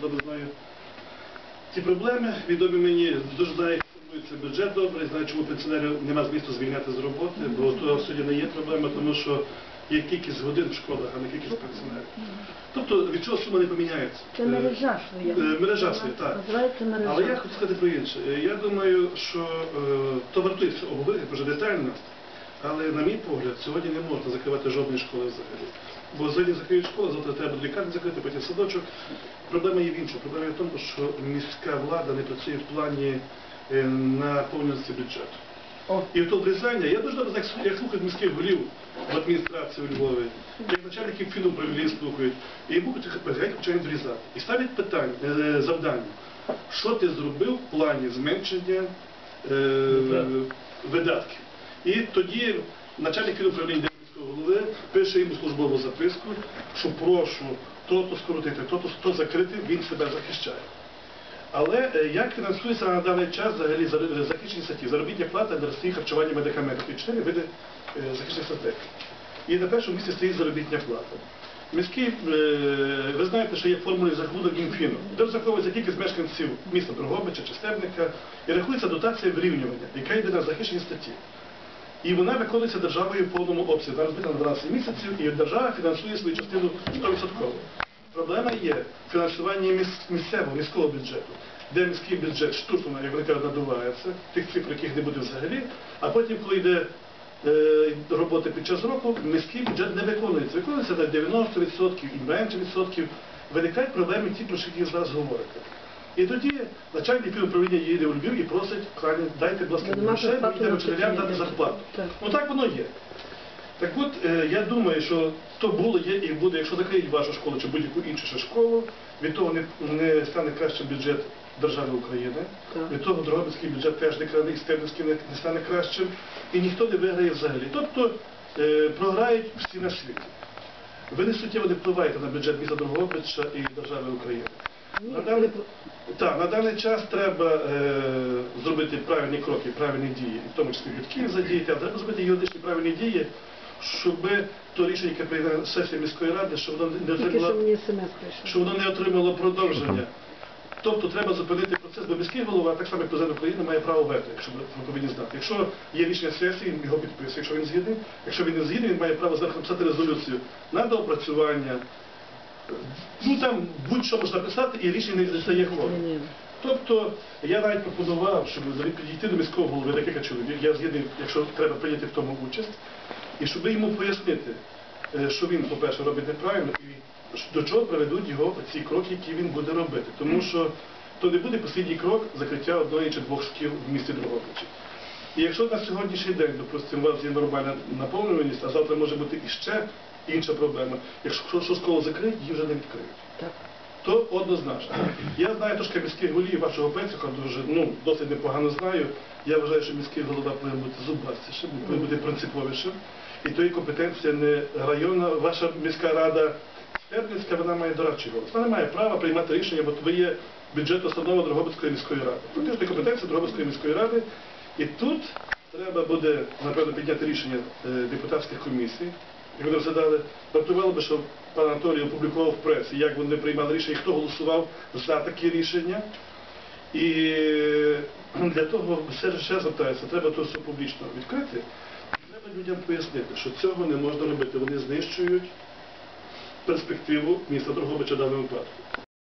добре знаю ці проблеми. Відомі мені дуже знаю, як формується бюджет добре, знаю, чому пенсіонерів нема змісту звільняти з роботи, бо то сьогодні не є проблема, тому що є кількість годин в школах, а не кількість пенсіонерів. Тобто від цього сума не поміняється. Це Е, мережа своя. е, мережа своя, так. Називається мережа. Але я хочу сказати про інше. Е, Я думаю, що е, то вартує обговорити дуже детально, але, на мій погляд, сьогодні не можна закривати жодної школи взагалі. Бо сьогодні закриють школу, завтра треба буде лікарню закрити, потім садочок. Проблема є в іншому. Проблема є в тому, що міська влада не працює в плані е, наповненості бюджету. О. І в то обрізання, я дуже добре знаю, як слухають міських голів в адміністрації у Львові, як начальників фінуправління слухають, і геть починають врізати. І ставлять питання, е, завдання, що ти зробив в плані зменшення е, видатків. І тоді начальник фінуправління міського голови пише йому службову записку, що прошу то-то скоротити, то-то то закрити, він себе захищає. Але е, як фінансується на даний час взагалі за- захищені статті? Заробітня плата розстрій харчування медикаментів. І чотири види е, захищених статей. І на першому місці стоїть заробітня плата. Міський, е, ви знаєте, що є формули захлудок Мінфіну, де розраховується кількість мешканців міста Дрогобича чи Стебника, і рахується дотація вирівнювання, яка йде на захищені статті. І вона виконується державою в повному обсязі. Вона розбита на 12 місяців, і держава фінансує свою частину 100%. Проблема є в фінансуванні місцевого, міського бюджету, де міський бюджет штучно, як вони надувається, тих цифр, яких не буде взагалі, а потім, коли йде е, робота під час року, міський бюджет не виконується. Виконується на 90% і менше відсотків. Виникають проблеми ті, про що ви зараз говорите. І тоді начальник фінуправління їде у Львів і просить, «Хані, дайте, будь ласка, грошей, мені вчителям дати зарплату. Так. Ну так воно є. Так от, е, я думаю, що то було, є і буде, якщо закриють вашу школу чи будь-яку іншу школу, від того не, не стане кращим бюджет держави України, Так. від того Дрогобицький бюджет теж не кране, і не, не стане кращим, і ніхто не виграє взагалі. Тобто е, програють всі на світі. Ви не суттєво не впливаєте на бюджет міста Дрогобича і держави України. На даний, так, на даний час треба е, зробити правильні кроки, правильні дії, в тому числі від батьків задіяти, а треба зробити юридичні правильні дії, щоб то рішення, яке прийде сесія міської ради, щоб воно не отримало, щоб воно не отримало продовження. Тобто треба зупинити процес, бо міський голова, так само як президент України, має право вето, якщо ви ви повинні знати. Якщо є рішення сесії, він його підписує. Якщо він згідний, якщо він не згідний, він має право зверху написати резолюцію на доопрацювання. Ну там будь-що можна писати, і рішення не стає хворим. Тобто я навіть пропонував, щоб підійти до міського голови, декілька чоловік, я згідний, якщо треба прийняти в тому участь, і щоб йому пояснити, е, що він, по-перше, робить неправильно, і до чого приведуть його ці кроки, які він буде робити. Тому що то не буде послідній крок закриття одної чи двох шкіл в місті Дрогобичі. І якщо на сьогоднішній день, допустимо, у вас є нормальна наповнюваність, а завтра може бути іще інша проблема. Якщо школу закриють, її вже не відкриють Так. то однозначно. Я знаю трошки міських голів вашого пенсіка, дуже ну, досить непогано знаю. Я вважаю, що міський голова повинен бути зубастішим, повинен бути принциповішим. І то є компетенція не районна, ваша міська рада Стебницька, вона має дорадчий голос. Вона не має права приймати рішення, бо то є бюджет установа Дрогобицької міської ради. Фактично компетенція Дрогобицької міської ради. І тут треба буде, напевно, підняти рішення е, депутатських комісій, як вони розглядали, вартувало би, щоб пан Анатолій опублікував в пресі, як вони приймали рішення, хто голосував за такі рішення. І для того все ще звертається, треба то все публічно відкрити. Треба людям пояснити, що цього не можна робити. Вони знищують перспективу міста Дрогобича в даному випадку.